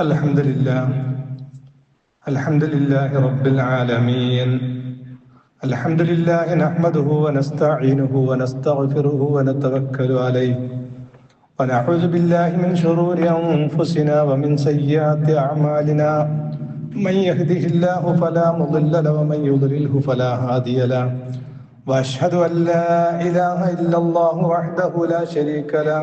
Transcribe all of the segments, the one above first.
الحمد لله الحمد لله رب العالمين الحمد لله نحمده ونستعينه ونستغفره ونتوكل عليه ونعوذ بالله من شرور انفسنا ومن سيئات اعمالنا من يهده الله فلا مضل له ومن يضلله فلا هادي له واشهد ان لا اله الا الله وحده لا شريك له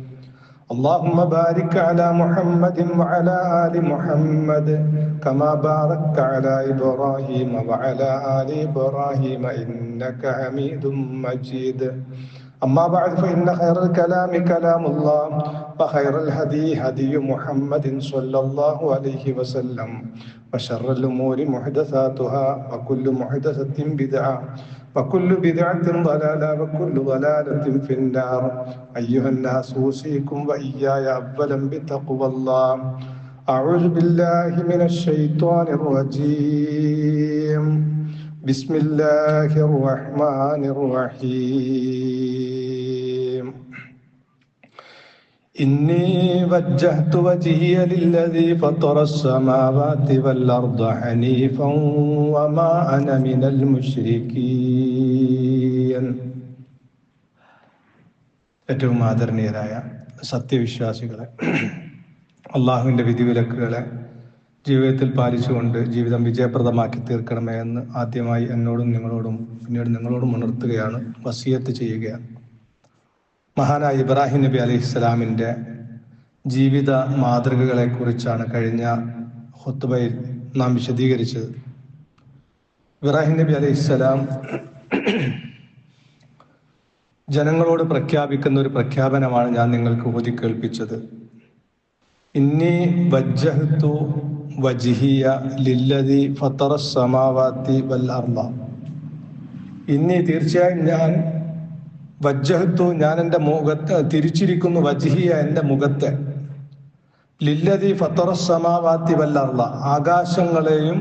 اللهم بارك على محمد وعلى ال محمد كما باركت على ابراهيم وعلى ال ابراهيم انك حميد مجيد اما بعد فان خير الكلام كلام الله وخير الهدي هدي محمد صلى الله عليه وسلم وشر الامور محدثاتها وكل محدثه بدعه وكل بدعة ضلالة وكل ضلالة في النار أيها الناس أوصيكم وإياي أولا بتقوى الله أعوذ بالله من الشيطان الرجيم بسم الله الرحمن الرحيم إني وجهت وجهي للذي فطر السماوات والأرض حنيفا وما أنا من المشركين ഏറ്റവും ആദരണീയരായ സത്യവിശ്വാസികളെ അള്ളാഹുവിൻ്റെ വിധിവിലക്കുകളെ ജീവിതത്തിൽ പാലിച്ചുകൊണ്ട് ജീവിതം വിജയപ്രദമാക്കി തീർക്കണമേ എന്ന് ആദ്യമായി എന്നോടും നിങ്ങളോടും പിന്നീട് നിങ്ങളോടും ഉണർത്തുകയാണ് വസിയത്ത് ചെയ്യുകയാണ് മഹാനായ ഇബ്രാഹിം നബി അലൈഹി സ്വലാമിന്റെ ജീവിത മാതൃകകളെ കുറിച്ചാണ് കഴിഞ്ഞ ഹുത്തുബയിൽ നാം വിശദീകരിച്ചത്. ഇബ്രാഹിം നബി അലൈഹി സ്വലാം ജനങ്ങളോട് പ്രഖ്യാപിക്കുന്ന ഒരു പ്രഖ്യാപനമാണ് ഞാൻ നിങ്ങൾക്ക് ഓതി കേൾപ്പിച്ചത്. ഇന്നി വജ്ജഹത്തു വജിഹിയ ലില്ലതി ഫത്തറ സമാവാത്തി വൽ ഇന്നി തീർച്ചയായും ഞാൻ വജ്ജഹത്തു ഞാൻ എന്റെ മുഖത്ത് തിരിച്ചിരിക്കുന്നു വജ്ഹിയ എന്റെ മുഖത്തെ. ലില്ലതി ഫത്തറസമാവാത്തി വല്ലർല ആകാശങ്ങളെയും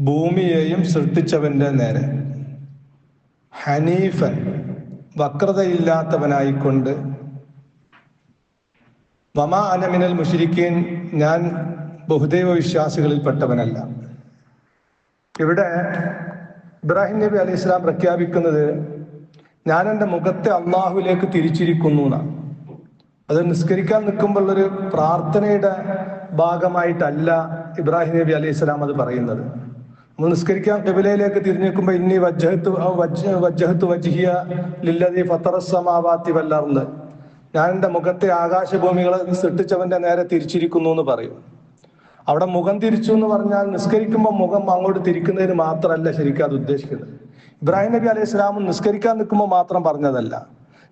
ഭൂമിയെയും സൃഷ്ടിച്ചവന്റെ നേരെ. ഹനീഫൻ വക്രതയില്ലാത്തവനായിക്കൊണ്ട് വമാ അനമിനൽ മുഷിരിക്കീൻ ഞാൻ ബഹുദൈവ വിശ്വാസികളിൽപ്പെട്ടവനല്ല ഇവിടെ ഇബ്രാഹിം നബി അലൈഹി ഇസ്ലാം പ്രഖ്യാപിക്കുന്നത് ഞാൻ എന്റെ മുഖത്തെ അള്ളാഹുവിലേക്ക് തിരിച്ചിരിക്കുന്നു എന്നാണ്. അത് നിസ്കരിക്കാൻ നിൽക്കുമ്പോഴുള്ളൊരു പ്രാർത്ഥനയുടെ ഭാഗമായിട്ടല്ല ഇബ്രാഹിം നബി അലൈഹി സ്വലാം അത് പറയുന്നത്. നമ്മൾ നിസ്കരിക്കാൻ കബിലയിലേക്ക് തിരിഞ്ഞു നിൽക്കുമ്പോൾ ഇന്നി വജ്ജഹത്ത് വജ്ജഹത്ത് വജ്ഹിയ ലില്ലതി ഫത്തറസമാവാത്തി വല്ലർന്ന് ഞാൻ എന്റെ മുഖത്തെ ആകാശഭൂമികളെ സൃഷ്ടിച്ചവന്റെ നേരെ തിരിച്ചിരിക്കുന്നു എന്ന് പറയും. അവിടെ മുഖം തിരിച്ചു എന്ന് പറഞ്ഞാൽ നിസ്കരിക്കുമ്പോൾ മുഖം അങ്ങോട്ട് തിരിക്കുന്നതിന് മാത്രമല്ല ശരിക്കും അത് ഉദ്ദേശിക്കുന്നത്. ഇബ്രാഹിം നബി അലൈഹി സ്വലാം നിസ്കരിക്കാൻ നിൽക്കുമ്പോൾ മാത്രം പറഞ്ഞതല്ല.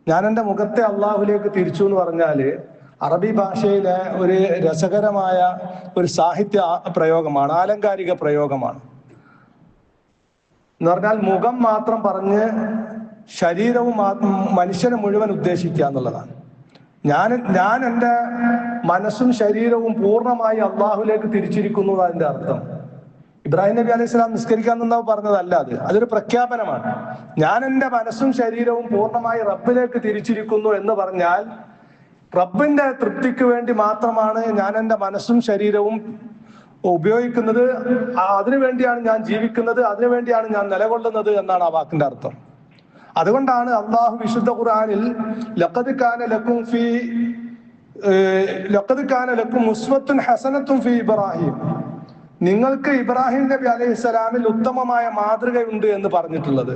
ഞാൻ എന്റെ മുഖത്തെ അള്ളാഹുലേക്ക് തിരിച്ചു എന്ന് പറഞ്ഞാൽ അറബി ഭാഷയിലെ ഒരു രസകരമായ ഒരു സാഹിത്യ പ്രയോഗമാണ് ആലങ്കാരിക പ്രയോഗമാണ്. എന്ന് പറഞ്ഞാൽ മുഖം മാത്രം പറഞ്ഞ് ശരീരവും മനുഷ്യനെ മുഴുവൻ ഉദ്ദേശിക്കുക എന്നുള്ളതാണ്. ഞാൻ ഞാൻ എന്റെ മനസ്സും ശരീരവും പൂർണമായി അള്ളാഹുലേക്ക് തിരിച്ചിരിക്കുന്നു അതിന്റെ അർത്ഥം. ഇബ്രാഹിം നബി അലൈഹി സ്വലാം നിസ്കരിക്കാൻ നിന്നാ പറഞ്ഞതല്ല അത്. അതൊരു പ്രഖ്യാപനമാണ്. ഞാൻ എന്റെ മനസ്സും ശരീരവും പൂർണമായി റബ്ബിലേക്ക് തിരിച്ചിരിക്കുന്നു എന്ന് പറഞ്ഞാൽ റബ്ബിന്റെ തൃപ്തിക്ക് വേണ്ടി മാത്രമാണ് ഞാൻ എന്റെ മനസ്സും ശരീരവും ഉപയോഗിക്കുന്നത്. അതിനു വേണ്ടിയാണ് ഞാൻ ജീവിക്കുന്നത്. അതിനു വേണ്ടിയാണ് ഞാൻ നിലകൊള്ളുന്നത് എന്നാണ് ആ വാക്കിന്റെ അർത്ഥം. അതുകൊണ്ടാണ് അള്ളാഹു വിശുദ്ധ ഖുർആനിൽ ലഖദ് ലക്കും ഫി ലഖദ് ഹസനത്തും ഫി ഇബ്രാഹിം. നിങ്ങൾക്ക് ഇബ്രാഹിം നബി അലൈഹി സ്വലാമിൽ ഉത്തമമായ മാതൃകയുണ്ട് എന്ന് പറഞ്ഞിട്ടുള്ളത്.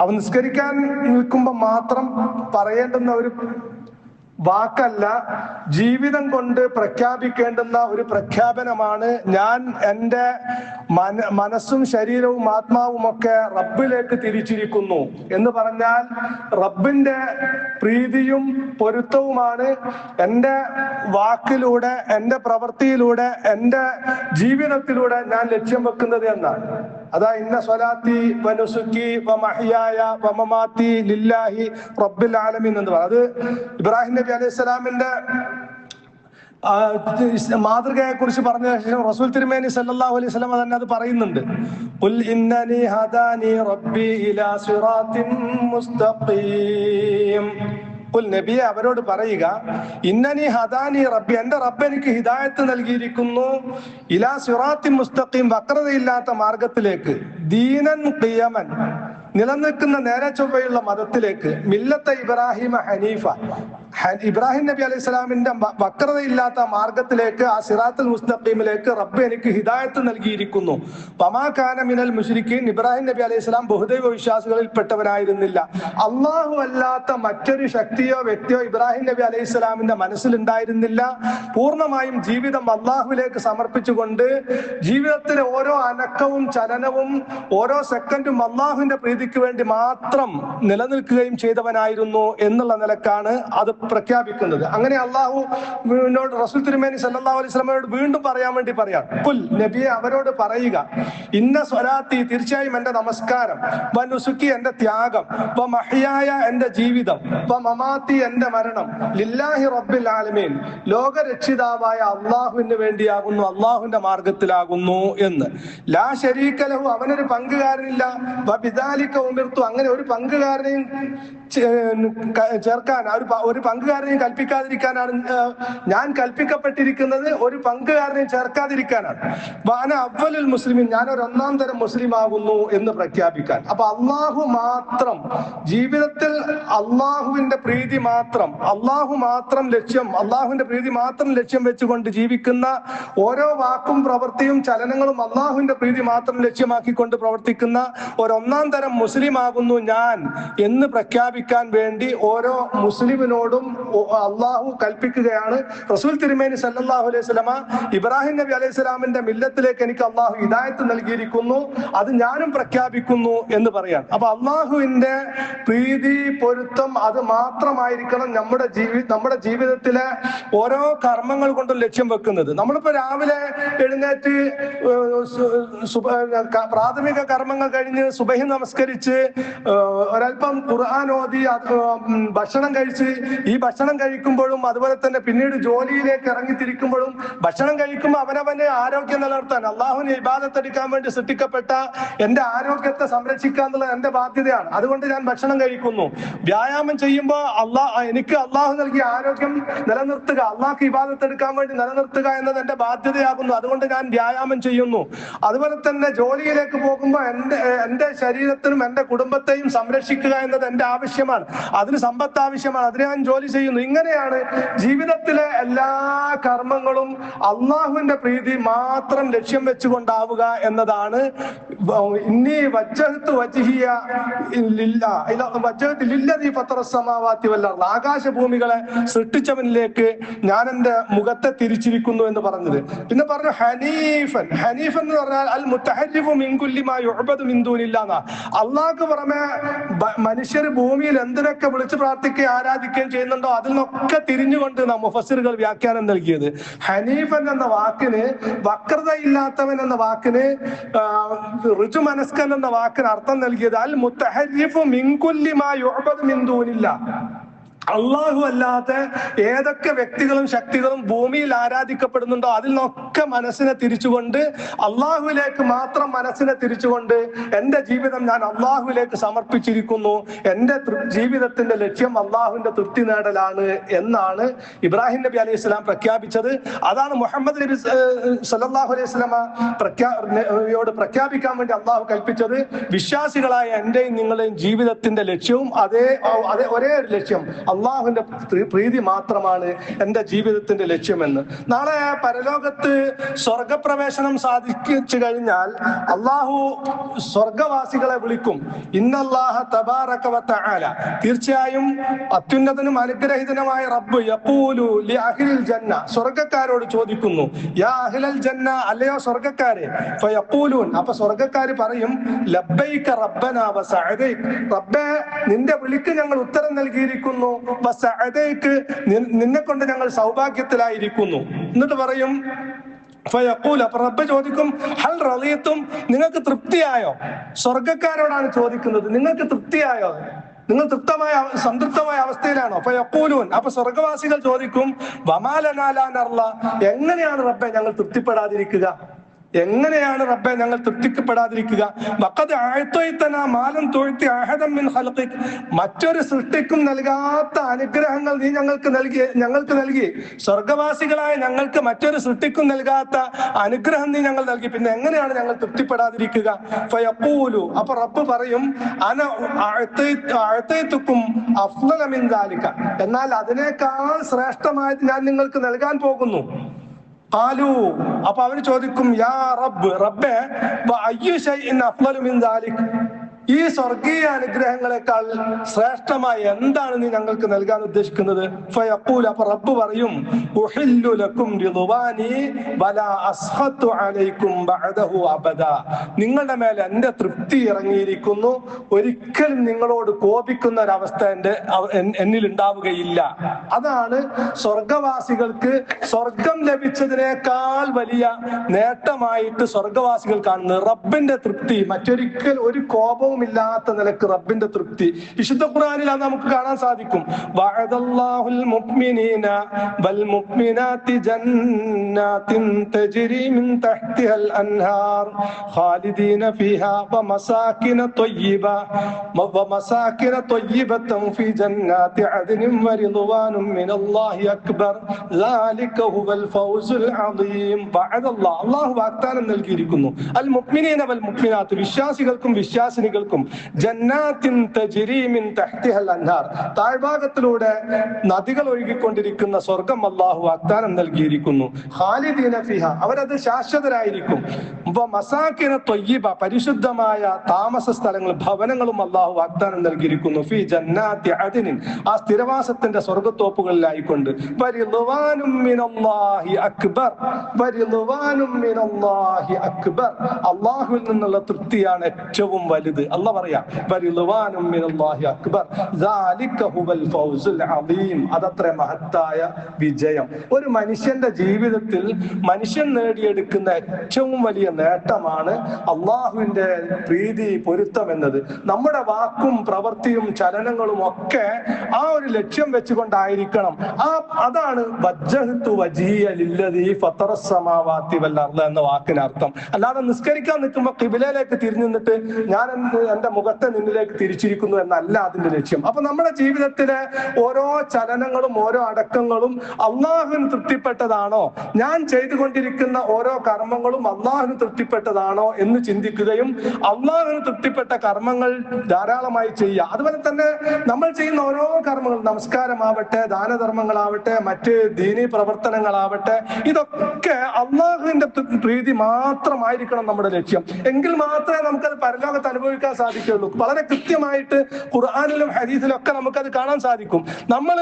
അവ നിസ്കരിക്കാൻ നിൽക്കുമ്പോൾ മാത്രം പറയേണ്ടുന്ന ഒരു വാക്കല്ല. ജീവിതം കൊണ്ട് പ്രഖ്യാപിക്കേണ്ടുന്ന ഒരു പ്രഖ്യാപനമാണ് ഞാൻ എന്റെ മന മനസ്സും ശരീരവും ആത്മാവും ഒക്കെ റബ്ബിലേക്ക് തിരിച്ചിരിക്കുന്നു. എന്ന് പറഞ്ഞാൽ റബ്ബിന്റെ പ്രീതിയും പൊരുത്തവുമാണ് എന്റെ വാക്കിലൂടെ എന്റെ പ്രവൃത്തിയിലൂടെ എന്റെ ജീവിതത്തിലൂടെ ഞാൻ ലക്ഷ്യം വെക്കുന്നത് എന്നാണ്. അതാ ഇന്ന സ്വലാത്തി വനുസുക്കി വമഹിയായ വമമാത്തി ലില്ലാഹി റബ്ബിൽ ആലമീൻ എന്ന് പറയും അത് ഇബ്രാഹിം നബി അലൈഹി സ്വലാമിന്റെ മാതൃകയെ കുറിച്ച് പറഞ്ഞ ശേഷം റസൂൽ തിരുമേനി സല്ലല്ലാഹു അലൈഹി വസല്ലം തന്നെ അത് പറയുന്നുണ്ട്. ഖുൽ ഇന്നനി ഹദാനി റബ്ബി ഇലാ സിറാത്തിൻ മുസ്തഖീം. ഖുൽ നബിയെ അവരോട് പറയുക ഇന്നനി ഹദാനി റബ്ബി എന്റെ റബ്ബ് എനിക്ക് ഹിദായത്ത് നൽകിയിരിക്കുന്നു. ഇലാ സിറാത്തി മുസ്തഖീം വക്രതയില്ലാത്ത മാർഗത്തിലേക്ക് ദീനൻ ഖിയമൻ നിലനിൽക്കുന്ന നേരെ ചൊവ്വയുള്ള മതത്തിലേക്ക് മില്ലത്തെ ഇബ്രാഹിമ ഹനീഫ ഇബ്രാഹിം നബി അലൈഹി സ്വലാമിന്റെ വക്രതയില്ലാത്ത മാർഗത്തിലേക്ക് ആ സിറാത്തുൽ മുസ്തഖീമിലേക്ക് റബ്ബ് എനിക്ക് ഹിദായത്ത് നൽകിയിരിക്കുന്നു. പമാകാന മിനൽ മുഷിരിക്കീൻ. ഇബ്രാഹിം നബി അലൈഹി സ്വലാം ബഹുദൈവ വിശ്വാസികളിൽ പെട്ടവനായിരുന്നില്ല അള്ളാഹു അല്ലാത്ത മറ്റൊരു ശക്തിയോ വ്യക്തിയോ ഇബ്രാഹിം നബി അലൈഹി സ്വലാമിന്റെ മനസ്സിലുണ്ടായിരുന്നില്ല. പൂർണമായും ജീവിതം അള്ളാഹുവിലേക്ക് സമർപ്പിച്ചുകൊണ്ട് ജീവിതത്തിലെ ഓരോ അനക്കവും ചലനവും ഓരോ സെക്കൻഡും അള്ളാഹുവിന്റെ പ്രീതിക്ക് വേണ്ടി മാത്രം നിലനിൽക്കുകയും ചെയ്തവനായിരുന്നു എന്നുള്ള നിലക്കാണ് അത് പ്രഖ്യാപിക്കുന്നത്. അങ്ങനെ അള്ളാഹു റസൂൽ തിരുമേനി സല്ലാ അലൈഹി സ്വലമയോട് വീണ്ടും പറയാൻ വേണ്ടി പറയാം. കുൽ നബിയെ അവരോട് പറയുക. ഇന്ന സ്വരാത്തി തീർച്ചയായും എന്റെ നമസ്കാരം. വ നുസുക്കി എന്റെ ത്യാഗം. വ മഹിയായ എന്റെ ജീവിതം. വ മമാത്തി എന്റെ മരണം. ലില്ലാഹി റബ്ബിൽ ആലമീൻ. ലോകരക്ഷിതാവായ അള്ളാഹുവിന് വേണ്ടിയാകുന്നു അള്ളാഹുവിന്റെ മാർഗത്തിലാകുന്നു എന്ന്. ലാ ശരീക്കലഹു അവനൊരു പങ്കുകാരനില്ല. വ ഉമിർത്തു. അങ്ങനെ ഒരു പങ്കുകാരനെയും ചേർക്കാൻ ഒരു പങ്കുകാരനെയും കൽപ്പിക്കാതിരിക്കാനാണ് ഞാൻ കൽപ്പിക്കപ്പെട്ടിരിക്കുന്നത് ഒരു പങ്കുകാരനെയും ചേർക്കാതിരിക്കാനാണ്. വാന അവലുൽ മുസ്ലിമിൻ ഞാൻ ഒരു ഒന്നാം തരം മുസ്ലിം ആകുന്നു എന്ന് പ്രഖ്യാപിക്കാൻ. അപ്പൊ അള്ളാഹു മാത്രം ജീവിതത്തിൽ അള്ളാഹുവിന്റെ പ്രീതി മാത്രം അള്ളാഹു മാത്രം ലക്ഷ്യം അള്ളാഹുവിന്റെ പ്രീതി മാത്രം ലക്ഷ്യം വെച്ചുകൊണ്ട് ജീവിക്കുന്ന ഓരോ വാക്കും പ്രവൃത്തിയും ചലനങ്ങളും അള്ളാഹുവിന്റെ പ്രീതി മാത്രം ലക്ഷ്യമാക്കിക്കൊണ്ട് പ്രവർത്തിക്കുന്ന ഒരൊന്നാം തരം മുസ്ലിം ആകുന്നു ഞാൻ എന്ന് പ്രഖ്യാപിക്കാൻ വേണ്ടി ഓരോ മുസ്ലിമിനോടും ഒ- അള്ളാഹു കൽപ്പിക്കുകയാണ്. റസൂൽ തിരുമേനി സല്ലാഹു അലൈഹി സ്വലമ ഇബ്രാഹിം നബി അലൈഹി സ്വലാമിന്റെ മില്ലത്തിലേക്ക് എനിക്ക് അള്ളാഹു ഹിദായത്ത് നൽകിയിരിക്കുന്നു. അത് ഞാനും പ്രഖ്യാപിക്കുന്നു എന്ന് പറയാം അപ്പൊ അള്ളാഹുവിന്റെ പ്രീതി പൊരുത്തം അത് മാത്രമായിരിക്കണം നമ്മുടെ ജീവി നമ്മുടെ ജീവിതത്തിലെ ഓരോ കർമ്മങ്ങൾ കൊണ്ടും ലക്ഷ്യം വെക്കുന്നത്. നമ്മളിപ്പോ രാവിലെ എഴുന്നേറ്റ് പ്രാഥമിക കർമ്മങ്ങൾ കഴിഞ്ഞ് സുബഹി നമസ്കരിച്ച് ഒരൽപ്പം ഖുർആൻ ഓതി അത് ഭക്ഷണം കഴിച്ച് ഭക്ഷണം കഴിക്കുമ്പോഴും അതുപോലെ തന്നെ പിന്നീട് ജോലിയിലേക്ക് ഇറങ്ങിത്തിരിക്കുമ്പോഴും ഭക്ഷണം കഴിക്കുമ്പോൾ അവനവന്റെ ആരോഗ്യം നിലനിർത്താൻ അള്ളാഹുവിന് ഇബാദത്തെടുക്കാൻ വേണ്ടി സൃഷ്ടിക്കപ്പെട്ട എന്റെ ആരോഗ്യത്തെ സംരക്ഷിക്കുക എന്നുള്ളത് എന്റെ ബാധ്യതയാണ്. അതുകൊണ്ട് ഞാൻ ഭക്ഷണം കഴിക്കുന്നു. വ്യായാമം ചെയ്യുമ്പോൾ അള്ളാഹ് എനിക്ക് അള്ളാഹു നൽകിയ ആരോഗ്യം നിലനിർത്തുക അള്ളാഹ്ക്ക് ഇബാദത്ത് എടുക്കാൻ വേണ്ടി നിലനിർത്തുക എന്നത് എന്റെ ബാധ്യതയാകുന്നു. അതുകൊണ്ട് ഞാൻ വ്യായാമം ചെയ്യുന്നു. അതുപോലെ തന്നെ ജോലിയിലേക്ക് പോകുമ്പോൾ എന്റെ എന്റെ ശരീരത്തിനും എന്റെ കുടുംബത്തെയും സംരക്ഷിക്കുക എന്നത് എന്റെ ആവശ്യമാണ്. അതിന് സമ്പത്ത് ആവശ്യമാണ്. അതിന് ഞാൻ ജോലി ചെയ്യുന്നു. ഇങ്ങനെയാണ് ജീവിതത്തിലെ എല്ലാ കർമ്മങ്ങളും അള്ളാഹുവിന്റെ പ്രീതി മാത്രം ലക്ഷ്യം വെച്ചുകൊണ്ടാവുക എന്നതാണ്. ഇന്നി വജ്ജഹത്ത് വജ്ഹിയ. ആകാശഭൂമികളെ സൃഷ്ടിച്ചവനിലേക്ക് ഞാൻ എന്റെ മുഖത്തെ തിരിച്ചിരിക്കുന്നു എന്ന് പറഞ്ഞത്. പിന്നെ പറഞ്ഞു ഹനീഫൻ. ഹനീഫൻ എന്ന് പറഞ്ഞാൽ അൽ മുത്തഹരിഫു മിൻകുല്ലിമാ യുഅബദു മിൻ അള്ളാഹ് പുറമെ മനുഷ്യർ ഭൂമിയിൽ എന്തിനൊക്കെ വിളിച്ചു പ്രാർത്ഥിക്കുകയും ആരാധിക്കുകയും ചെയ്യുന്നുണ്ടോ അതിൽ നിന്നൊക്കെ തിരിഞ്ഞുകൊണ്ട് മുഫസിറുകൾ വ്യാഖ്യാനം നൽകിയത്. ഹനീഫൻ എന്ന വാക്കിന് വക്രതയില്ലാത്തവൻ എന്ന വാക്കിന് ഋജു മനസ്കൻ എന്ന വാക്കിന് അർത്ഥം നൽകിയത് അൽ മുത്തഹരിഫ് മിൻകുല്ലിമാ യുഅബദു മിൻ ദൂനില്ല. അള്ളാഹു അല്ലാത്ത ഏതൊക്കെ വ്യക്തികളും ശക്തികളും ഭൂമിയിൽ ആരാധിക്കപ്പെടുന്നുണ്ടോ അതിൽ നിന്നൊക്കെ മനസ്സിനെ തിരിച്ചുകൊണ്ട് അള്ളാഹുവിലേക്ക് മാത്രം മനസ്സിനെ തിരിച്ചുകൊണ്ട് എന്റെ ജീവിതം ഞാൻ അള്ളാഹുവിലേക്ക് സമർപ്പിച്ചിരിക്കുന്നു. എന്റെ ജീവിതത്തിന്റെ ലക്ഷ്യം അള്ളാഹുവിന്റെ തൃപ്തി നേടലാണ് എന്നാണ് ഇബ്രാഹിം നബി അലൈഹി സ്വലാം പ്രഖ്യാപിച്ചത്. അതാണ് മുഹമ്മദ് നബി സല്ലാഹു അലൈഹി സ്വലാമ പ്രഖ്യാപിയോട് പ്രഖ്യാപിക്കാൻ വേണ്ടി അള്ളാഹു കൽപ്പിച്ചത്. വിശ്വാസികളായ എന്റെയും നിങ്ങളുടെയും ജീവിതത്തിന്റെ ലക്ഷ്യവും അതേ അതേ ഒരേ ഒരു ലക്ഷ്യം. അള്ളാഹുവിന്റെ പ്രീതി മാത്രമാണ് എന്റെ ജീവിതത്തിന്റെ ലക്ഷ്യമെന്ന്. നാളെ പരലോകത്ത് സ്വർഗപ്രവേശനം സാധിച്ചു കഴിഞ്ഞാൽ അള്ളാഹു സ്വർഗവാസികളെ വിളിക്കും. ഇന്നല്ലാഹ തബാറക തീർച്ചയായും അത്യുന്നതനും അനുഗ്രഹീതനുമായ റബ്ബ് യഖൂലു ലി ജന്ന. സ്വർഗക്കാരോട് ചോദിക്കുന്നു യാ അഹ്ലൽ ജന്ന അല്ലയോ സ്വർഗക്കാരെ ഫയഖൂലൂൻ അപ്പൊ സ്വർഗക്കാര് പറയും ലബ്ബൈക റബ്ബന വ റബ്ബെ നിന്റെ വിളിക്ക് ഞങ്ങൾ ഉത്തരം നൽകിയിരിക്കുന്നു. നിന്നെ കൊണ്ട് ഞങ്ങൾ സൗഭാഗ്യത്തിലായിരിക്കുന്നു. എന്നിട്ട് പറയും അപ്പൊ റബ്ബ് ചോദിക്കും ഹൽ റളിയത്തും? നിങ്ങൾക്ക് തൃപ്തിയായോ? സ്വർഗക്കാരോടാണ് ചോദിക്കുന്നത് നിങ്ങൾക്ക് തൃപ്തിയായോ? നിങ്ങൾ തൃപ്തമായ സംതൃപ്തമായ അവസ്ഥയിലാണോ? അപ്പൊ യക്കൂലൂൻ അപ്പൊ സ്വർഗവാസികൾ ചോദിക്കും വമാലനാലാനർല എങ്ങനെയാണ് റബ്ബെ ഞങ്ങൾ തൃപ്തിപ്പെടാതിരിക്കുക? എങ്ങനെയാണ് റബ്ബെ ഞങ്ങൾ തൃപ്തിക്കപ്പെടാതിരിക്കുക? വക്കത് ആഴ്ത്തൊയ്ത്തന മാലം തൊഴുത്തി അഹദം മിൻ ഖൽഖിക്. മറ്റൊരു സൃഷ്ടിക്കും നൽകാത്ത അനുഗ്രഹങ്ങൾ നീ ഞങ്ങൾക്ക് നൽകി ഞങ്ങൾക്ക് നൽകി. സ്വർഗവാസികളായ ഞങ്ങൾക്ക് മറ്റൊരു സൃഷ്ടിക്കും നൽകാത്ത അനുഗ്രഹം നീ ഞങ്ങൾ നൽകി. പിന്നെ എങ്ങനെയാണ് ഞങ്ങൾ തൃപ്തിപ്പെടാതിരിക്കുക? ഫയഖൂലു. അപ്പൊ റബ്ബ് പറയും അന ദാലിക. എന്നാൽ അതിനേക്കാൾ ശ്രേഷ്ഠമായത് ഞാൻ നിങ്ങൾക്ക് നൽകാൻ പോകുന്നു. ഖാലു അപ്പൊ അവർ ചോദിക്കും യാ റബ്ബ് റബ്ബെ ഈ സ്വർഗീയ അനുഗ്രഹങ്ങളെക്കാൾ ശ്രേഷ്ഠമായ എന്താണ് നീ ഞങ്ങൾക്ക് നൽകാൻ ഉദ്ദേശിക്കുന്നത്? റബ്ബ് പറയും ഉഹില്ലു ലക്കും അലൈക്കും ബഅദഹു അബദ. നിങ്ങളുടെ മേൽ എന്റെ തൃപ്തി ഇറങ്ങിയിരിക്കുന്നു. ഒരിക്കലും നിങ്ങളോട് കോപിക്കുന്ന ഒരവസ്ഥ എന്റെ അവ- എന്നിൽ ഉണ്ടാവുകയില്ല അതാണ് സ്വർഗവാസികൾക്ക് സ്വർഗം ലഭിച്ചതിനേക്കാൾ വലിയ നേട്ടമായിട്ട് സ്വർഗവാസികൾ കാണുന്നത് റബ്ബിന്റെ തൃപ്തി. മറ്റൊരിക്കൽ ഒരു കോപവും ഇല്ലാത്ത നിലക്ക് റബ്ബിന്റെ തൃപ്തി വിശുദ്ധ ഖുർആനിൽ അത് നമുക്ക് കാണാൻ സാധിക്കും വഅദല്ലാഹുൽ മുഅ്മിനീന വൽ മുഅ്മിനാത്തി ജന്നാത്തിൻ തജ്രി മിൻ തഹ്തിഹൽ അൻഹാർ ഖാലിദീന ഫീഹാ വമസാകിന ത്വയ്യിബ ومساكن طيبة في جنات عدن ورضوان من الله أكبر ذلك هو الفوز العظيم بعد الله الله വാഗ്ദാനം നൽകിയിരിക്കുന്നു അൽ മുഅ്മിനീന വൽ മുഅ്മിനാത്ത് വിശ്വാസികൾക്കും വിശ്വാസിനികൾക്കും ജന്നാത്തിൻ തഹ്തിഹൽ അൻഹാർ. താഴ്ഭാഗത്തിലൂടെ നദികൾ ഒഴുകിക്കൊണ്ടിരിക്കുന്ന സ്വർഗം അള്ളാഹു വാഗ്ദാനം നൽകിയിരിക്കുന്നു. ഖാലിദീന അവരത് ശാശ്വതരായിരിക്കും. പരിശുദ്ധമായ താമസ സ്ഥലങ്ങളും ഭവനങ്ങളും അള്ളാഹു വാഗ്ദാനം നൽകിയിരിക്കുന്നു. ഫി ജന്നാത്തി അതിനിൻ ആ സ്ഥിരവാസത്തിന്റെ സ്വർഗത്തോപ്പുകളിലായിക്കൊണ്ട് അക്ബർ. അക്ബർ. അള്ളാഹുവിൽ നിന്നുള്ള തൃപ്തിയാണ് ഏറ്റവും വലുത്. അല്ല പറയാം അക്ബർ അതത്ര മഹത്തായ വിജയം. ഒരു മനുഷ്യന്റെ ജീവിതത്തിൽ മനുഷ്യൻ നേടിയെടുക്കുന്ന ഏറ്റവും വലിയ നേട്ടമാണ് അള്ളാഹുവിന്റെ പ്രീതി പൊരുത്തം എന്നത്. നമ്മുടെ വാക്കും പ്രവൃത്തിയും ചലനങ്ങളും ഒക്കെ ആ ഒരു ലക്ഷ്യം വെച്ചുകൊണ്ടായിരിക്കണം. ആ അതാണ് എന്ന വാക്കിനർത്ഥം. അല്ലാതെ നിസ്കരിക്കാൻ നിൽക്കുമ്പോ കിബിലയിലേക്ക് തിരിഞ്ഞു നിന്നിട്ട് ഞാൻ എന്റെ- എന്റെ മുഖത്തെ നിന്നിലേക്ക് തിരിച്ചിരിക്കുന്നു എന്നല്ല അതിന്റെ ലക്ഷ്യം. അപ്പൊ നമ്മുടെ ജീവിതത്തിലെ ഓരോ ചലനങ്ങളും ഓരോ അടക്കങ്ങളും അള്ളാഹുവിന് തൃപ്തിപ്പെട്ടതാണോ? ഞാൻ ചെയ്തുകൊണ്ടിരിക്കുന്ന ഓരോ കർമ്മങ്ങളും അള്ളാഹുവിന് തൃപ്തിപ്പെട്ടതാണോ എന്ന് ചിന്തിക്കുകയും അള്ളാഹുവിന് തൃപ്തിപ്പെട്ട കർമ്മങ്ങൾ ധാരാളമായി ചെയ്യുക. അതുപോലെ തന്നെ നമ്മൾ ചെയ്യുന്ന ഓരോ കർമ്മങ്ങളും നമസ്കാരമാവട്ടെ ദാനധർമ്മങ്ങളാവട്ടെ മറ്റ് ദീനീ പ്രവർത്തനങ്ങളാവട്ടെ ഇതൊക്കെ അള്ളാഹുവിന്റെ പ്രീതി മാത്രമായിരിക്കണം നമ്മുടെ ലക്ഷ്യം. എങ്കിൽ മാത്രമേ നമുക്കത് പരലോകത്ത് അനുഭവിക്കാൻ സാധിക്കുകയുള്ളൂ വളരെ കൃത്യമായിട്ട് ഖുർആാനിലും ഹരീസിലും ഒക്കെ നമുക്കത് കാണാൻ സാധിക്കും. നമ്മൾ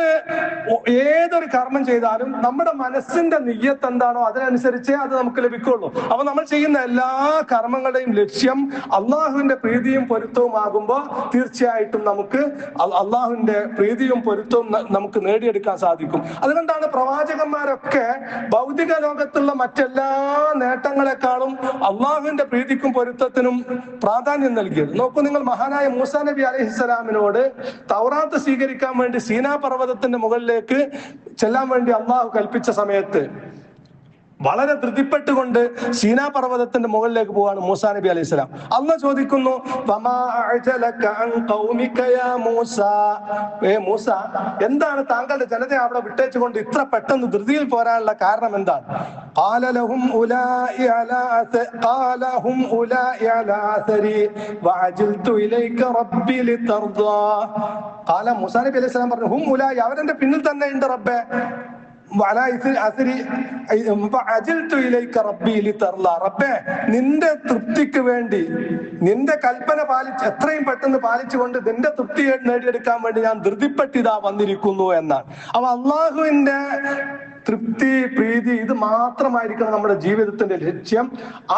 ഏതൊരു കർമ്മം ചെയ്താലും നമ്മുടെ മനസ്സിന്റെ നെയ്യത്ത് എന്താണോ അതിനനുസരിച്ചേ അത് നമുക്ക് ലഭിക്കുള്ളൂ. അപ്പൊ നമ്മൾ ചെയ്യുന്ന എല്ലാ കർമ്മങ്ങളുടെയും ലക്ഷ്യം അള്ളാഹുവിന്റെ പ്രീതിയും പൊരുത്തവും ആകുമ്പോൾ തീർച്ചയായിട്ടും നമുക്ക് അള്ളാഹുവിന്റെ പ്രീതിയും പൊരുത്തവും നമുക്ക് നേടിയെടുക്കാൻ സാധിക്കും. അതുകൊണ്ടാണ് പ്രവാചകന്മാരൊക്കെ ഭൗതിക ലോകത്തുള്ള മറ്റെല്ലാ നേട്ടങ്ങളെക്കാളും അള്ളാഹുവിന്റെ പ്രീതിക്കും പൊരുത്തത്തിനും പ്രാധാന്യം നൽകിയത്. നോക്കൂ നിങ്ങൾ മഹാനായ മൂസാ നബി അലഹിസ്സലാമിനോട് തൗറാത്ത് സ്വീകരിക്കാൻ വേണ്ടി സീനാ പർവതത്തിന്റെ മുകളിലേക്ക് ചെല്ലാൻ വേണ്ടി അള്ളാഹു കൽപ്പിച്ച സമയത്ത് വളരെ ധൃതിപ്പെട്ടുകൊണ്ട് സീനാ പർവതത്തിന്റെ മുകളിലേക്ക് പോവാണ് മൂസാ നബി അലൈഹി സ്വലാം. അന്ന് ചോദിക്കുന്നു എന്താണ് താങ്കളുടെ ജനതയെ അവിടെ വിട്ടേച്ചുകൊണ്ട് ഇത്ര പെട്ടെന്ന് ധൃതിയിൽ പോരാനുള്ള കാരണം എന്താണ്? കാല മൂസാ നബി പറഞ്ഞു ഹും ഉലായി അവരെ പിന്നിൽ തന്നെ ഉണ്ട് റബ്ബെ. റബ്ബേ നിന്റെ തൃപ്തിക്ക് വേണ്ടി നിന്റെ കൽപ്പന പാലിച്ച് എത്രയും പെട്ടെന്ന് പാലിച്ചുകൊണ്ട് നിന്റെ തൃപ്തി നേടിയെടുക്കാൻ വേണ്ടി ഞാൻ ധൃതിപ്പെട്ടിതാ വന്നിരിക്കുന്നു എന്നാണ്. അപ്പൊ അള്ളാഹുവിന്റെ തൃപ്തി പ്രീതി ഇത് മാത്രമായിരിക്കണം നമ്മുടെ ജീവിതത്തിന്റെ ലക്ഷ്യം.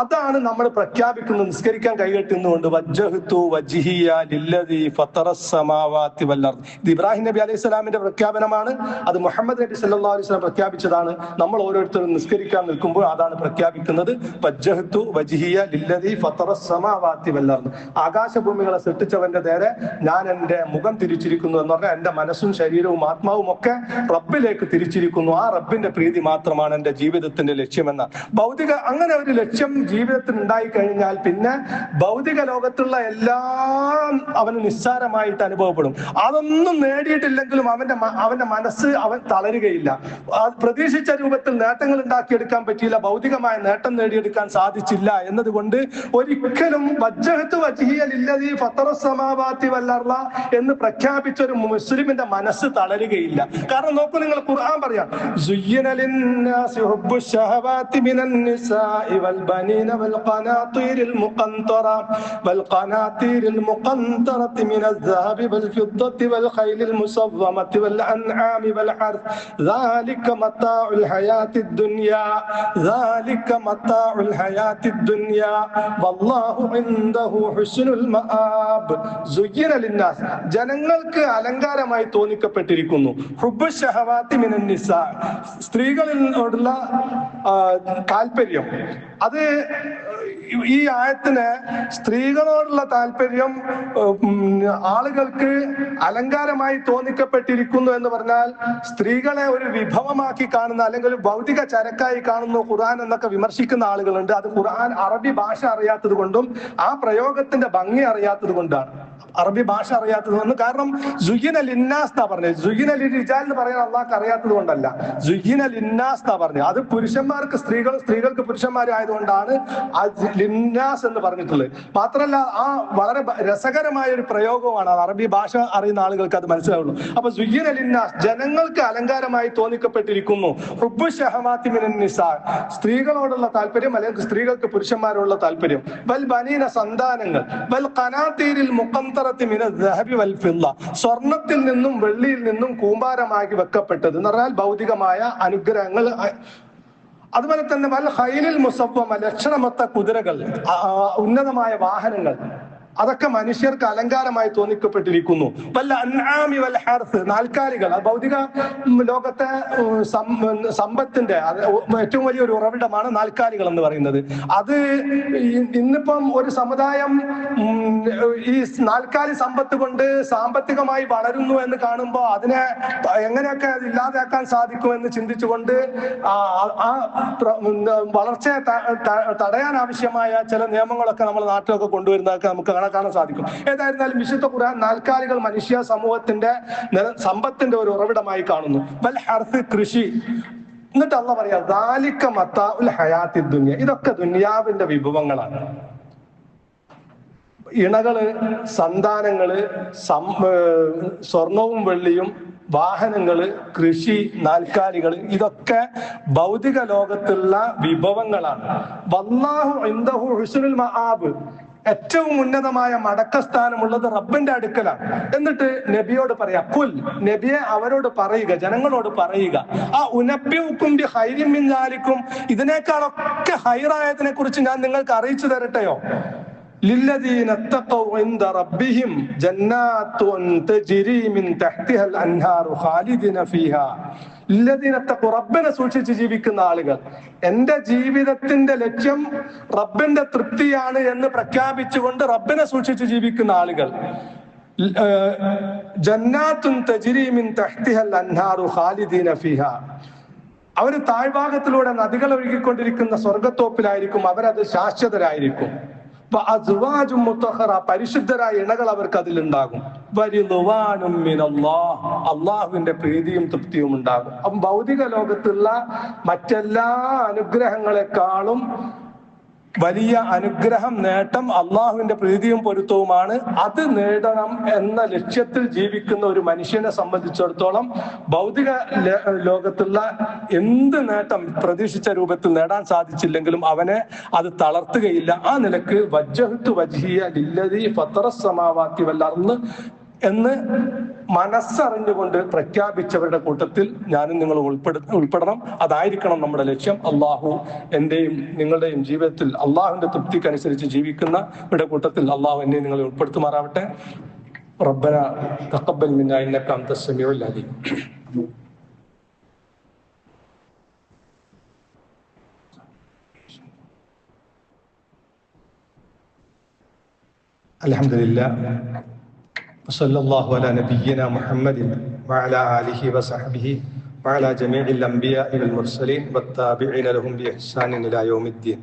അതാണ് നമ്മൾ പ്രഖ്യാപിക്കുന്നത് നിസ്കരിക്കാൻ കൈകെട്ടുന്നുകൊണ്ട് വജ്ജഹത്തു വജിഹിയ ലില്ലതി ഫത്തറസമാവാത്തി വല്ലർ ഇത് ഇബ്രാഹിം നബി അലൈഹി സ്വലാമിന്റെ പ്രഖ്യാപനമാണ്. അത് മുഹമ്മദ് നബി സല്ലല്ലാഹു അലൈഹി സ്വലം പ്രഖ്യാപിച്ചതാണ്. നമ്മൾ ഓരോരുത്തരും നിസ്കരിക്കാൻ നിൽക്കുമ്പോൾ അതാണ് പ്രഖ്യാപിക്കുന്നത്. വജ്ജഹത്തു വജിഹിയ ലില്ലതി ഫത്തറസമാവാത്തി വല്ലർ ആകാശഭൂമികളെ സൃഷ്ടിച്ചവന്റെ നേരെ ഞാൻ എന്റെ മുഖം തിരിച്ചിരിക്കുന്നു എന്ന് പറഞ്ഞാൽ എന്റെ മനസ്സും ശരീരവും ആത്മാവും ഒക്കെ റബ്ബിലേക്ക് തിരിച്ചിരിക്കുന്നു. ആ റബ്ബിന്റെ പ്രീതി മാത്രമാണ് എന്റെ ജീവിതത്തിന്റെ ലക്ഷ്യമെന്ന്. ഭൗതിക അങ്ങനെ ഒരു ലക്ഷ്യം ജീവിതത്തിൽ ഉണ്ടായി കഴിഞ്ഞാൽ പിന്നെ ഭൗതിക ലോകത്തുള്ള എല്ലാം അവന് നിസ്സാരമായിട്ട് അനുഭവപ്പെടും. അതൊന്നും നേടിയിട്ടില്ലെങ്കിലും അവന്റെ അവന്റെ മനസ്സ് അവൻ തളരുകയില്ല. പ്രതീക്ഷിച്ച രൂപത്തിൽ നേട്ടങ്ങൾ ഉണ്ടാക്കിയെടുക്കാൻ പറ്റിയില്ല. ഭൗതികമായ നേട്ടം നേടിയെടുക്കാൻ സാധിച്ചില്ല എന്നതുകൊണ്ട് ഒരിക്കലും വജ്ജഹത്ത് വജിയലില്ലതി ഫത്തറസമാവാത്തി വല്ലർല എന്ന് പ്രഖ്യാപിച്ച ഒരു മുസ്ലിമിന്റെ മനസ്സ് തളരുകയില്ല. കാരണം നോക്കൂ നിങ്ങൾ ഖുർആൻ പറയാം زين للناس حب الشهوات من النساء والبنين والقناطير المقنطرة والقناطير المقنطرة من الذهب والفضة والخيل المصومة والأنعام والحرث ذلك متاع الحياة الدنيا ذلك متاع الحياة الدنيا والله عنده حسن المآب زين للناس ജനങ്ങൾക്ക് അലങ്കാരമായി തോന്നിക്കപ്പെട്ടിരിക്കുന്നു ഹുബ്ബ് ഷഹവാത്തി മിനൻ നിസാ സ്ത്രീകളിനോടുള്ള താല്പര്യം. അത് ഈ ആയത്തിന് സ്ത്രീകളോടുള്ള താല്പര്യം ആളുകൾക്ക് അലങ്കാരമായി തോന്നിക്കപ്പെട്ടിരിക്കുന്നു എന്ന് പറഞ്ഞാൽ സ്ത്രീകളെ ഒരു വിഭവമാക്കി കാണുന്ന അല്ലെങ്കിൽ ഭൗതിക ചരക്കായി കാണുന്നു ഖുർആൻ എന്നൊക്കെ വിമർശിക്കുന്ന ആളുകളുണ്ട്. അത് ഖുർആൻ അറബി ഭാഷ അറിയാത്തത് കൊണ്ടും ആ പ്രയോഗത്തിന്റെ ഭംഗി അറിയാത്തത് കൊണ്ടാണ്. അറബി ഭാഷ അറിയാത്തത് കൊണ്ട്. കാരണം ജുഹിന ലിന്നാസ് എന്നാ പറഞ്ഞത്. ജുഹിന ലിജാൽ എന്ന് പറയാൻ അള്ളാഹ്ക്ക് അറിയാത്തത് കൊണ്ടല്ല. ജുഹിന ലിന്നാസ് എന്നാ പറഞ്ഞത്. അത് പുരുഷന്മാർക്ക് സ്ത്രീകൾ സ്ത്രീകൾക്ക് പുരുഷന്മാരും ആയതുകൊണ്ടാണ് ലിന്നാസ് എന്ന് പറഞ്ഞിട്ടുള്ളത്. മാത്രമല്ല ആ വളരെ രസകരമായ ഒരു പ്രയോഗമാണ് അറബി ഭാഷ അറിയുന്ന ആളുകൾക്ക് അത് മനസ്സിലാവുള്ളൂ. അപ്പൊ സുയ്യന ലിന്നാസ് ജനങ്ങൾക്ക് അലങ്കാരമായി തോന്നിക്കപ്പെട്ടിരിക്കുന്നു. സ്ത്രീകളോടുള്ള താല്പര്യം അല്ലെങ്കിൽ സ്ത്രീകൾക്ക് പുരുഷന്മാരോടുള്ള താല്പര്യം. വൽ ബനീന സന്താനങ്ങൾ. വൽ കനാത്തീരിൽ മുഖന്തറത്തി മിന ദഹബി വൽ ഫില്ല. സ്വർണത്തിൽ നിന്നും വെള്ളിയിൽ നിന്നും കൂമ്പാരമാക്കി വെക്കപ്പെട്ടത് എന്ന് പറഞ്ഞാൽ ഭൗതികമായ അനുഗ്രഹങ്ങൾ അതുപോലെ തന്നെ വൽ ഹൈനിൽ മുസവമ ലക്ഷണമൊത്ത കുതിരകൾ ഉന്നതമായ വാഹനങ്ങൾ. അതൊക്കെ മനുഷ്യർക്ക് അലങ്കാരമായി തോന്നിക്കപ്പെട്ടിരിക്കുന്നു. വല്ല അൻആമി വല്ല ഹർസ് നാൽക്കാലികൾ ഭൗതിക ലോകത്തെ സമ്പത്തിന്റെ ഏറ്റവും വലിയ ഒരു ഉറവിടമാണ് നാൽക്കാലികൾ എന്ന് പറയുന്നത്. അത് ഇന്നിപ്പം ഒരു സമുദായം ഈ നാൽക്കാലി സമ്പത്ത് കൊണ്ട് സാമ്പത്തികമായി വളരുന്നു എന്ന് കാണുമ്പോൾ അതിനെ എങ്ങനെയൊക്കെ ഇല്ലാതാക്കാൻ സാധിക്കുമെന്ന് ചിന്തിച്ചുകൊണ്ട് ആ വളർച്ചയെ തടയാൻ ആവശ്യമായ ചില നിയമങ്ങളൊക്കെ നമ്മൾ നാട്ടിലൊക്കെ കൊണ്ടുവരുന്നതൊക്കെ നമുക്ക് കാണാൻ കാണാൻ സാധിക്കും. ഏതായിരുന്നാലും വിശുദ്ധ ഖുർആൻ നാൽക്കാലികൾ മനുഷ്യ സമൂഹത്തിന്റെ സമ്പത്തിന്റെ ഒരു ഉറവിടമായി കാണുന്നു. കൃഷി. എന്നിട്ട് അള്ള പറയാ ദാലിക്ക ഹയാത്തി ദുനിയ. ഇതൊക്കെ ദുനിയാവിന്റെ വിഭവങ്ങളാണ്. ഇണകൾ സന്താനങ്ങൾ സം സ്വർണവും വെള്ളിയും വാഹനങ്ങൾ കൃഷി നാൽക്കാലികൾ ഇതൊക്കെ ഭൗതിക ലോകത്തുള്ള വിഭവങ്ങളാണ്. വല്ലാഹു ഹുസ്നുൽ മആബ്. ഏറ്റവും ഉന്നതമായ മടക്കസ്ഥാനമുള്ളത് റബ്ബിന്റെ അടുക്കലാണ് എന്നിട്ട് നബിയോട് പറയാ കുൽ നബിയെ അവരോട് പറയുക ജനങ്ങളോട് പറയുക ആ ഉനപ്യവും ഹൈരിമിന്നാലിക്കും ഇതിനേക്കാളൊക്കെ ഹൈറായതിനെ കുറിച്ച് ഞാൻ നിങ്ങൾക്ക് അറിയിച്ചു തരട്ടെയോ للذين اتقوا عند ربهم جنات تجري من تحتها الانهار خالدين فيها ഇല്ലതിനത്തെ റബ്ബനെ സൂക്ഷിച്ച് ജീവിക്കുന്ന ആളുകൾ. എന്റെ ജീവിതത്തിന്റെ ലക്ഷ്യം റബ്ബിന്റെ തൃപ്തിയാണ് എന്ന് പ്രഖ്യാപിച്ചുകൊണ്ട് റബ്ബിനെ സൂക്ഷിച്ച് ജീവിക്കുന്ന ആളുകൾ. അവർ താഴ്ഭാഗത്തിലൂടെ നദികൾ ഒഴുകിക്കൊണ്ടിരിക്കുന്ന സ്വർഗത്തോപ്പിലായിരിക്കും അവരത് ശാശ്വതരായിരിക്കും. പരിശുദ്ധരായ ഇണകൾ അവർക്ക് അതിലുണ്ടാകും അള്ളാഹുവിന്റെ പ്രീതിയും തൃപ്തിയും ഉണ്ടാകും. അപ്പം ഭൗതിക ലോകത്തുള്ള മറ്റെല്ലാ അനുഗ്രഹങ്ങളെക്കാളും വലിയ അനുഗ്രഹം നേട്ടം അള്ളാഹുവിന്റെ പ്രീതിയും പൊരുത്തവുമാണ്. അത് നേടണം എന്ന ലക്ഷ്യത്തിൽ ജീവിക്കുന്ന ഒരു മനുഷ്യനെ സംബന്ധിച്ചിടത്തോളം ഭൗതിക ലോകത്തുള്ള എന്ത് നേട്ടം പ്രതീക്ഷിച്ച രൂപത്തിൽ നേടാൻ സാധിച്ചില്ലെങ്കിലും അവനെ അത് തളർത്തുകയില്ല. ആ നിലയ്ക്ക് വജ്ജഹത്ത് വജ്ഹിയ ലില്ലതി ഫത്തറസ് സമാവാത്തി വല്ലർന്ന് എന്ന് മനസ്സറിഞ്ഞുകൊണ്ട് പ്രഖ്യാപിച്ചവരുടെ കൂട്ടത്തിൽ ഞാനും നിങ്ങൾ ഉൾപ്പെടു ഉൾപ്പെടണം. അതായിരിക്കണം നമ്മുടെ ലക്ഷ്യം. അള്ളാഹു എന്റെയും നിങ്ങളുടെയും ജീവിതത്തിൽ അള്ളാഹുവിന്റെ ജീവിക്കുന്ന ജീവിക്കുന്നവരുടെ കൂട്ടത്തിൽ അള്ളാഹു എന്നെ നിങ്ങളെ ഉൾപ്പെടുത്തുമാറാവട്ടെ. റബ്ബന തക്കബൽ മിന്ന ഇന്നക അൻത അലീം. അൽഹംദുലില്ലാഹ്. وصلى الله على نبينا محمد وعلى آله وصحبه وعلى جميع الأنبياء والمرسلين والتابعين لهم بإحسان إلى يوم الدين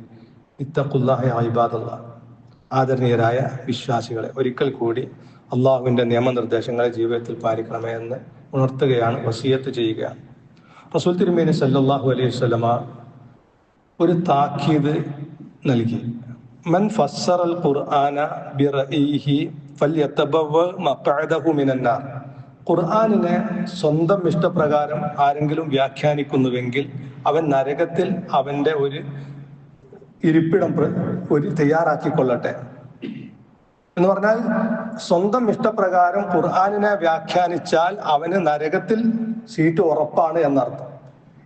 اتقوا الله يا عباد الله ആദരണീയരായ വിശ്വാസികളെ ഒരിക്കൽ കൂടി അള്ളാഹുവിൻ്റെ നിയമനിർദ്ദേശങ്ങളെ ജീവിതത്തിൽ പാലിക്കണമേ എന്ന് ഉണർത്തുകയാണ് വസീയത്ത് ചെയ്യുകയാണ് റസൂൽ തിരുമേനി സല്ലല്ലാഹു അലൈഹി വസല്ലമ ഒരു താക്കീത് നൽകി മൻ ഫസ്സറൽ ഖുർആന ബിറഈഹി ഫല്യതബവ്വ മഖഅദഹു ഖുർആനിനെ സ്വന്തം ഇഷ്ടപ്രകാരം ആരെങ്കിലും വ്യാഖ്യാനിക്കുന്നുവെങ്കിൽ അവൻ നരകത്തിൽ അവന്റെ ഒരു ഇരിപ്പിടം ഒരു തയ്യാറാക്കിക്കൊള്ളട്ടെ. എന്ന് പറഞ്ഞാൽ സ്വന്തം ഇഷ്ടപ്രകാരം ഖുർആാനിനെ വ്യാഖ്യാനിച്ചാൽ അവന് നരകത്തിൽ സീറ്റ് ഉറപ്പാണ് എന്നർത്ഥം.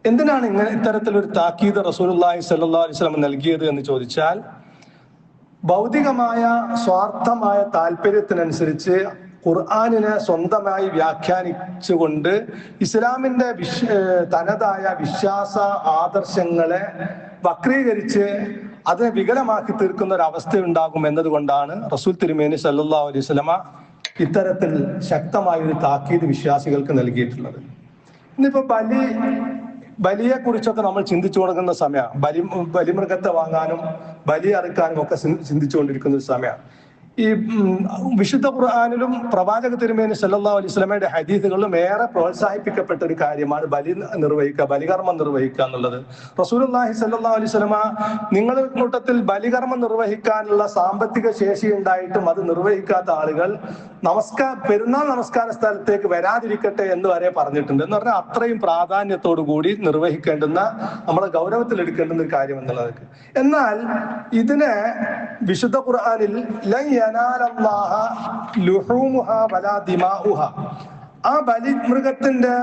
എന്തിനാണ് ഇങ്ങനെ ഇത്തരത്തിലൊരു താക്കീത് റസൂലുള്ളാഹി സ്വല്ലല്ലാഹു അലൈഹി വസല്ലം നൽകിയത് എന്ന് ചോദിച്ചാൽ ഭൗതികമായ സ്വാർത്ഥമായ താല്പര്യത്തിനനുസരിച്ച് ഖുർആാനിനെ സ്വന്തമായി വ്യാഖ്യാനിച്ചുകൊണ്ട് ഇസ്ലാമിന്റെ വിശ് തനതായ വിശ്വാസ ആദർശങ്ങളെ വക്രീകരിച്ച് അതിനെ വികലമാക്കി തീർക്കുന്ന ഒരു അവസ്ഥ ഉണ്ടാകും എന്നതുകൊണ്ടാണ് റസൂൽ തിരുമേനി സല്ലാ അലൈഹി വസല്ലമ ഇത്തരത്തിൽ ശക്തമായ ഒരു താക്കീത് വിശ്വാസികൾക്ക് നൽകിയിട്ടുള്ളത്. ഇന്നിപ്പോ ബലി ബലിയെ കുറിച്ചൊക്കെ നമ്മൾ ചിന്തിച്ചു തുടങ്ങുന്ന സമയമാണ് ബലി ബലിമൃഗത്തെ വാങ്ങാനും ബലി അറുക്കാനും ഒക്കെ ചിന്തി- ചിന്തിച്ചുകൊണ്ടിരിക്കുന്ന ഒരു സമയമാണ് ഈ വിശുദ്ധ ഖുർആാനിലും പ്രവാചക തിരുമേനി സല്ലാ അലൈഹി സ്വലമയുടെ ഹദീസുകളിലും ഏറെ പ്രോത്സാഹിപ്പിക്കപ്പെട്ട ഒരു കാര്യമാണ് ബലി നിർവഹിക്കുക ബലികർമ്മം നിർവഹിക്കുക എന്നുള്ളത്. റസൂലുള്ളാഹി സല്ലാ അലൈഹി സ്വലമ നിങ്ങളുടെ കൂട്ടത്തിൽ ബലികർമ്മം നിർവഹിക്കാനുള്ള സാമ്പത്തിക ശേഷി ഉണ്ടായിട്ടും അത് നിർവഹിക്കാത്ത ആളുകൾ നമസ്കാര പെരുന്നാൾ നമസ്കാര സ്ഥലത്തേക്ക് വരാതിരിക്കട്ടെ എന്ന് വരെ പറഞ്ഞിട്ടുണ്ട്. എന്ന് പറഞ്ഞാൽ അത്രയും പ്രാധാന്യത്തോടു കൂടി നിർവഹിക്കേണ്ടുന്ന നമ്മളെ ഗൗരവത്തിൽ എടുക്കേണ്ടുന്ന ഒരു കാര്യം എന്നുള്ളത് എന്നാൽ ഇതിനെ വിശുദ്ധ ഖുർആാനിൽ ലൻ ആ ബലി മൃഗത്തിന്റെ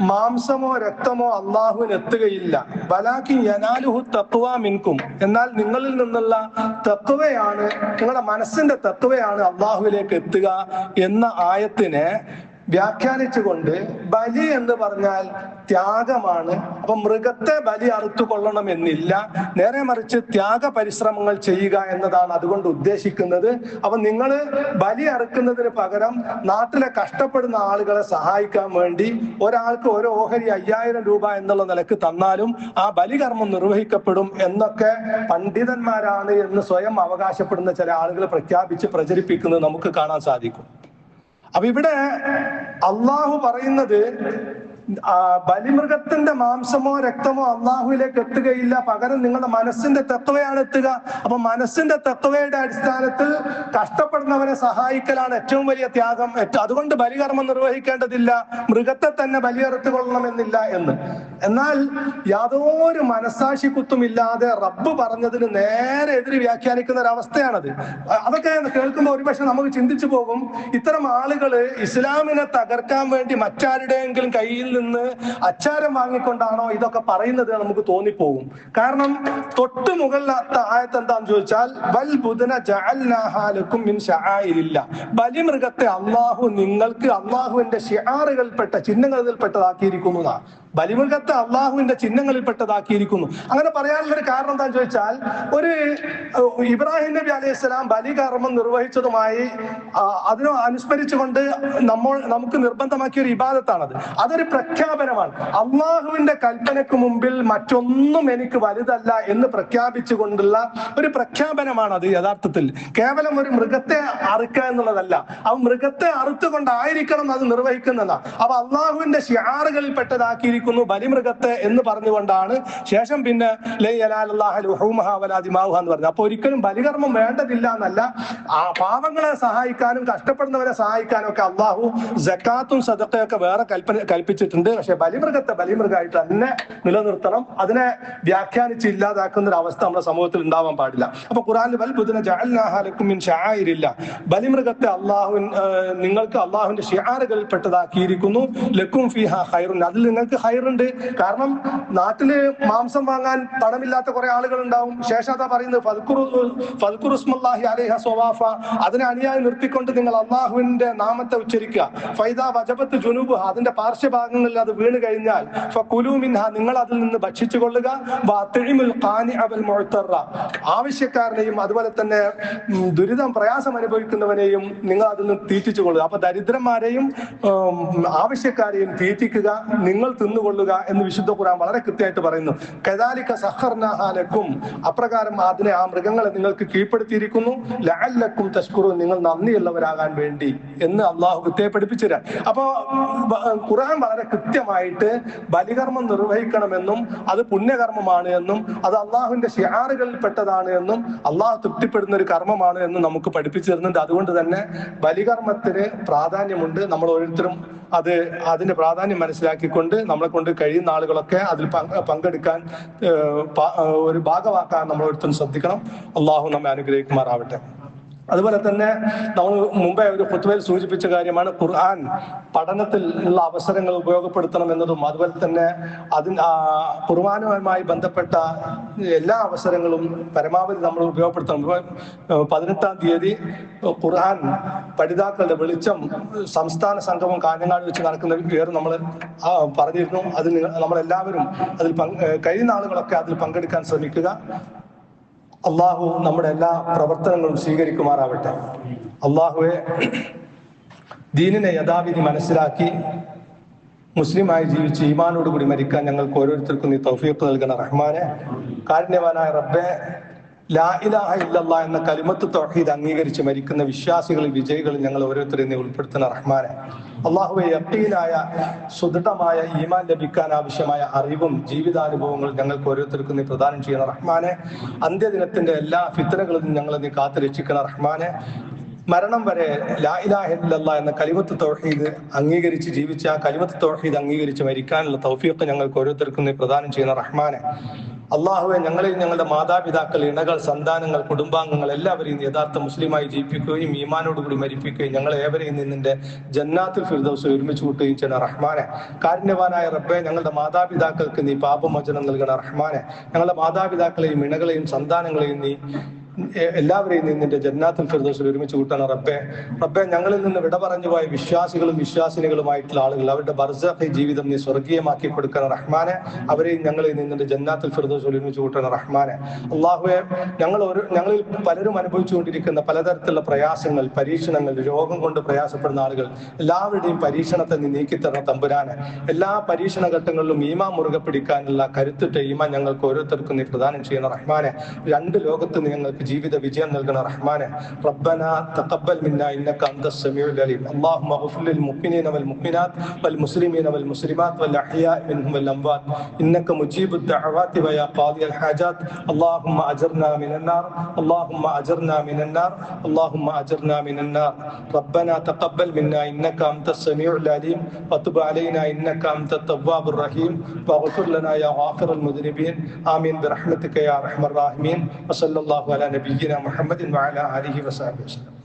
മാംസമോ രക്തമോ അള്ളാഹുവിന് എത്തുകയില്ല. ബലാക്കി യനാലുഹു തത്വ മിൻകും. എന്നാൽ നിങ്ങളിൽ നിന്നുള്ള തത്വയാണ് നിങ്ങളുടെ മനസ്സിന്റെ തത്വയാണ് അള്ളാഹുവിലേക്ക് എത്തുക എന്ന ആയത്തിനെ വ്യാഖ്യാനിച്ചുകൊണ്ട് ബലി എന്ന് പറഞ്ഞാൽ ത്യാഗമാണ്. അപ്പൊ മൃഗത്തെ ബലി അറുത്തു കൊള്ളണം എന്നില്ല നേരെ മറിച്ച് ത്യാഗ പരിശ്രമങ്ങൾ ചെയ്യുക എന്നതാണ് അതുകൊണ്ട് ഉദ്ദേശിക്കുന്നത്. അപ്പൊ നിങ്ങൾ ബലി അറുക്കുന്നതിന് പകരം നാട്ടിലെ കഷ്ടപ്പെടുന്ന ആളുകളെ സഹായിക്കാൻ വേണ്ടി ഒരാൾക്ക് ഒരു ഓഹരി അയ്യായിരം രൂപ എന്നുള്ള നിലയ്ക്ക് തന്നാലും ആ ബലികർമ്മം നിർവഹിക്കപ്പെടും എന്നൊക്കെ പണ്ഡിതന്മാരാണ് എന്ന് സ്വയം അവകാശപ്പെടുന്ന ചില ആളുകൾ പ്രഖ്യാപിച്ച് പ്രചരിപ്പിക്കുന്നത് നമുക്ക് കാണാൻ സാധിക്കും. അപ്പൊ ഇവിടെ അള്ളാഹു പറയുന്നത് ബലിമൃഗത്തിന്റെ മാംസമോ രക്തമോ അള്ളാഹുവിലേക്ക് എത്തുകയില്ല. പകരം നിങ്ങളുടെ മനസ്സിന്റെ തത്വയാണ് എത്തുക. അപ്പൊ മനസ്സിന്റെ തത്വയുടെ അടിസ്ഥാനത്തിൽ കഷ്ടപ്പെടുന്നവരെ സഹായിക്കലാണ് ഏറ്റവും വലിയ ത്യാഗം. അതുകൊണ്ട് ബലികർമ്മം നിർവഹിക്കേണ്ടതില്ല. മൃഗത്തെ തന്നെ ബലിയറുത്ത് കൊള്ളണമെന്നില്ല എന്ന്. എന്നാൽ യാതൊരു മനസാക്ഷി കുത്തുമില്ലാതെ റബ്ബ് പറഞ്ഞതിന് നേരെ എതിര് വ്യാഖ്യാനിക്കുന്ന ഒരു അതൊക്കെ കേൾക്കുമ്പോൾ ഒരുപക്ഷെ നമുക്ക് ചിന്തിച്ചു പോകും ഇത്തരം ആളുകൾ ഇസ്ലാമിനെ തകർക്കാൻ വേണ്ടി മറ്റാരുടെയെങ്കിലും കയ്യിൽ നിന്ന് അച്ചാരം വാങ്ങിക്കൊണ്ടാണോ ഇതൊക്കെ പറയുന്നത് നമുക്ക് തോന്നിപ്പോകും കാരണം തൊട്ട് മുകളിലത്തെ ആയത്ത് എന്താന്ന് ചോദിച്ചാൽ വൽ ബുധന ജഅൽനാഹാലക്കും മിൻ ബലിമൃഗത്തെ അള്ളാഹു നിങ്ങൾക്ക് അള്ളാഹുവിന്റെ ഷിആറുകളിൽപ്പെട്ട ചിഹ്നങ്ങളിൽപ്പെട്ടതാക്കിയിരിക്കുന്നതാണ്. ബലിമൃഗത്തെ അള്ളാഹുവിന്റെ ചിഹ്നങ്ങളിൽപ്പെട്ടതാക്കിയിരിക്കുന്നു. അങ്ങനെ പറയാനുള്ള ഒരു കാരണം എന്താണെന്ന് ചോദിച്ചാൽ ഒരു ഇബ്രാഹിം നബി അലൈഹി സ്വലാം ബലികർമ്മം നിർവഹിച്ചതുമായി അതിനെ അനുസ്മരിച്ചുകൊണ്ട് നമ്മൾ നമുക്ക് നിർബന്ധമാക്കിയ ഒരു ഇബാദത്താണത്. അതൊരു പ്രഖ്യാപനമാണ്. അള്ളാഹുവിന്റെ കൽപ്പനയ്ക്ക് മുമ്പിൽ മറ്റൊന്നും എനിക്ക് വലുതല്ല എന്ന് പ്രഖ്യാപിച്ചുകൊണ്ടുള്ള ഒരു പ്രഖ്യാപനമാണ് അത് യഥാർത്ഥത്തിൽ. കേവലം ഒരു മൃഗത്തെ അറുക്കുക എന്നുള്ളതല്ല. ആ മൃഗത്തെ അറുത്തുകൊണ്ടായിരിക്കണം അത് നിർവഹിക്കുന്നതാണ് അപ്പൊ അള്ളാഹുവിന്റെ ഷിയാറുകളിൽ പെട്ടതാക്കിയിരിക്കുന്നു പറഞ്ഞിരിക്കുന്നു ബലിമൃഗത്തെ എന്ന് പറഞ്ഞുകൊണ്ടാണ്. ശേഷം പിന്നെ എന്ന് പറഞ്ഞു അപ്പൊ ഒരിക്കലും ബലികർമ്മം വേണ്ടതില്ല എന്നല്ല ആ പാവങ്ങളെ സഹായിക്കാനും കഷ്ടപ്പെടുന്നവരെ സഹായിക്കാനും ഒക്കെ അള്ളാഹു ജക്കാത്തും സദക്കയൊക്കെ വേറെ കൽപ്പന കൽപ്പിച്ചിട്ടുണ്ട്. പക്ഷെ ബലിമൃഗത്തെ ബലിമൃഗമായിട്ട് തന്നെ നിലനിർത്തണം. അതിനെ വ്യാഖ്യാനിച്ച് ഇല്ലാതാക്കുന്ന ഒരു അവസ്ഥ നമ്മുടെ സമൂഹത്തിൽ ഉണ്ടാവാൻ പാടില്ല. അപ്പൊ ഖുറാനിൽ വൽ ബുദ്ന ജഅൽനാഹാലക്കും മിൻ ഷആയിരില്ല ബലിമൃഗത്തെ അള്ളാഹു നിങ്ങൾക്ക് അള്ളാഹുവിന്റെ ഷിയാറുകളിൽ പെട്ടതാക്കിയിരിക്കുന്നു ലക്കും ഫിഹ ഹൈറുൻ അതിൽ നിങ്ങൾക്ക് ഹൈറുണ്ട് കാരണം നാട്ടിൽ മാംസം വാങ്ങാൻ പണമില്ലാത്ത കുറെ ആളുകൾ ഉണ്ടാവും ശേഷം അതാ പറയുന്നത് ഇസ്മല്ലാഹി അലൈഹ അതിനെ അണിയായി നിർത്തിക്കൊണ്ട് നിങ്ങൾ അള്ളാഹുവിന്റെ നാമത്തെ ഉച്ചരിക്കുക. ഫൈദ വജബത്ത് ജുനൂബ് അതിന്റെ പാർശ്വഭാഗങ്ങളിൽ അത് വീണ് കഴിഞ്ഞാൽ ഫുലൂമിൻഹ നിങ്ങൾ അതിൽ നിന്ന് ഭക്ഷിച്ചു കൊള്ളുക. ആവശ്യക്കാരനെയും അതുപോലെ തന്നെ ദുരിതം പ്രയാസം അനുഭവിക്കുന്നവനെയും നിങ്ങൾ അതിൽ നിന്ന് തീറ്റിച്ചു കൊള്ളുക. അപ്പൊ ദരിദ്രന്മാരെയും ആവശ്യക്കാരെയും തീറ്റിക്കുക. നിങ്ങൾ തിന്നുകൊള്ളുക എന്ന് വിശുദ്ധ ഖുർആൻ വളരെ കൃത്യമായിട്ട് പറയുന്നു. കദാലിക സഹർനഹാലക്കും അപ്രകാരം അതിനെ ആ മൃഗങ്ങളെ നിങ്ങൾക്ക് കീഴ്പ്പെടുത്തിയിരിക്കുന്നു. ലഅല്ലക്കും തഷ്കുറു നിങ്ങൾ നന്ദിയുള്ളവരാകാൻ വേണ്ടി എന്ന് അള്ളാഹു കൃത്യമായി പഠിപ്പിച്ചു തരാം അപ്പോ ഖുർആൻ വളരെ കൃത്യമായിട്ട് ബലികർമ്മം നിർവഹിക്കണമെന്നും അത് പുണ്യകർമ്മമാണ് എന്നും അത് അള്ളാഹുവിന്റെ ഷിയാറുകളിൽ പെട്ടതാണ് എന്നും അള്ളാഹു തൃപ്തിപ്പെടുന്ന ഒരു കർമ്മമാണ് എന്നും നമുക്ക് പഠിപ്പിച്ചു തരുന്നുണ്ട് അതുകൊണ്ട് തന്നെ ബലികർമ്മത്തിന് പ്രാധാന്യമുണ്ട്. നമ്മൾ ഓരോരുത്തരും അത് അതിന്റെ പ്രാധാന്യം മനസ്സിലാക്കിക്കൊണ്ട് നമ്മളെ കൊണ്ട് കഴിയുന്ന ആളുകളൊക്കെ അതിൽ പങ്ക് പങ്കെടുക്കാൻ ഒരു ഭാഗമാക്കാൻ നമ്മൾ ഓരോരുത്തരും ശ്രദ്ധിക്കണം. അള്ളാഹു നമ്മെ അനുഗ്രഹിക്കുമാറാവട്ടെ. അതുപോലെ തന്നെ നമ്മൾ മുമ്പേ ഒരു കുത്തുവയിൽ സൂചിപ്പിച്ച കാര്യമാണ് ഖുർആൻ പഠനത്തിൽ ഉള്ള അവസരങ്ങൾ ഉപയോഗപ്പെടുത്തണം എന്നതും അതുപോലെ തന്നെ അതിന് ഖുർആാനുമായി ബന്ധപ്പെട്ട എല്ലാ അവസരങ്ങളും പരമാവധി നമ്മൾ ഉപയോഗപ്പെടുത്തണം. പതിനെട്ടാം തീയതി ഖുർആൻ പഠിതാക്കളുടെ വെളിച്ചം സംസ്ഥാന സംഗമം കാഞ്ഞങ്ങാട് വെച്ച് നടക്കുന്ന പേര് നമ്മൾ പറഞ്ഞിരുന്നു. അതിൽ നമ്മളെല്ലാവരും അതിൽ കഴിയുന്ന ആളുകളൊക്കെ അതിൽ പങ്കെടുക്കാൻ ശ്രമിക്കുക. അള്ളാഹു നമ്മുടെ എല്ലാ പ്രവർത്തനങ്ങളും സ്വീകരിക്കുമാറാവട്ടെ. അള്ളാഹുവെ ദീനിനെ യഥാവിധി മനസ്സിലാക്കി മുസ്ലിമായി ജീവിച്ച് ഈമാനോടുകൂടി മരിക്കാൻ ഞങ്ങൾക്ക് ഓരോരുത്തർക്കും നീ തൗഫീഖ് നൽകണ റഹ്മാനെ. കാരുണ്യവാനായ റബ്ബെ ലാ ഇലാഹ ഇല്ലല്ലാ എന്ന കലിമത്ത് തൗഹീദ് അംഗീകരിച്ച് മരിക്കുന്ന വിശ്വാസികളിൽ വിജയികളിൽ ഞങ്ങൾ ഓരോരുത്തരെയും നീ ഉൾപ്പെടുത്തുന്ന റഹ്മാനെ. അള്ളാഹുവെ യക്കീനായ സുദൃഢമായ ഈമാൻ ലഭിക്കാൻ ആവശ്യമായ അറിവും ജീവിതാനുഭവങ്ങളും ഞങ്ങൾക്ക് ഓരോരുത്തർക്കും നീ പ്രദാനം ചെയ്യുന്ന റഹ്മാനെ. അന്ത്യദിനത്തിന്റെ എല്ലാ ഫിത്തനകളിലും ഞങ്ങളെ നീ കാത്തു രക്ഷിക്കുന്ന റഹ്മാനെ. മരണം വരെ ലാ എന്ന കലിമത്ത് തൗഹീദ് അംഗീകരിച്ച് ജീവിച്ച ആ കലിമത്ത് തൗഹീദ് അംഗീകരിച്ച് മരിക്കാനുള്ള തൗഫീഖ് ഞങ്ങൾക്ക് ഓരോരുത്തർക്കും നീ പ്രദാനം ചെയ്യുന്ന റഹ്മാനെ. അള്ളാഹുവെ ഞങ്ങളെയും ഞങ്ങളുടെ മാതാപിതാക്കൾ ഇണകൾ സന്താനങ്ങൾ കുടുംബാംഗങ്ങൾ എല്ലാവരെയും യഥാർത്ഥ മുസ്ലിമായി ജീവിപ്പിക്കുകയും ഈമാനോടുകൂടി മരിപ്പിക്കുകയും ഞങ്ങൾ ഏവരെയും നിന്നിന്റെ ജന്നാത്തിൽ ഫിർദൗസിൽ ഒരുമിച്ച് കൂട്ടുകയും ചെയ്യുന്ന റഹ്മാനെ. കാരുണ്യവാനായ റബ്ബെ ഞങ്ങളുടെ മാതാപിതാക്കൾക്ക് നീ പാപമോചനം നൽകണ റഹ്മാനെ. ഞങ്ങളുടെ മാതാപിതാക്കളെയും ഇണകളെയും സന്താനങ്ങളെയും നീ എല്ലാവരെയും നിന്നിന്റെ നിന്റെ ജന്നാത്തുൽ ഫിർദൗസിൽ ഒരുമിച്ച് കൂട്ടണം റബ്ബെ. റബ്ബെ ഞങ്ങളിൽ നിന്ന് വിട പറഞ്ഞു പോയ വിശ്വാസികളും വിശ്വാസിനികളുമായിട്ടുള്ള ആളുകൾ അവരുടെ ബർസഖി ജീവിതം നീ സ്വർഗീയമാക്കി കൊടുക്കണം റഹ്മാനെ. അവരെയും ഞങ്ങളിൽ നിന്നിന്റെ നിന്റെ ജന്നാത്തുൽ ഫിർദൗസിൽ ഒരുമിച്ച് കൂട്ടണം റഹ്മാനെ. അള്ളാഹുവെ ഞങ്ങൾ ഒരു ഞങ്ങളിൽ പലരും അനുഭവിച്ചുകൊണ്ടിരിക്കുന്ന പലതരത്തിലുള്ള പ്രയാസങ്ങൾ പരീക്ഷണങ്ങൾ രോഗം കൊണ്ട് പ്രയാസപ്പെടുന്ന ആളുകൾ എല്ലാവരുടെയും പരീക്ഷണത്തെ നീ നീക്കിത്തരണ തമ്പുരാനെ. എല്ലാ പരീക്ഷണ ഘട്ടങ്ങളിലും ഈമ മുറുകെ പിടിക്കാനുള്ള കരുത്തിട്ട് ഈമ ഞങ്ങൾക്ക് ഓരോരുത്തർക്കും നീ പ്രദാനം ചെയ്യണം റഹ്മാനെ. രണ്ട് ലോകത്ത് ഞങ്ങൾക്ക് ജീവിത വിജയം നൽകണം റഹ്മാനെ ربنا تقبل منا انك انت السميع العليم اللهم اغفر للمؤمنين والمؤمنات والمسلمين والمسلمات والاحياء منهم والاموات انك مجيب الدعوات ويا قاضي الحاجات اللهم اجرنا من النار اللهم اجرنا من النار اللهم اجرنا من النار ربنا تقبل منا انك انت السميع العليم وتب علينا انك انت التواب الرحيم واغفر لنا يا غافر المذنبين امين برحمتك يا ارحم الراحمين وصلى الله على نبينا محمد وعلى آله وصحبه وسلم.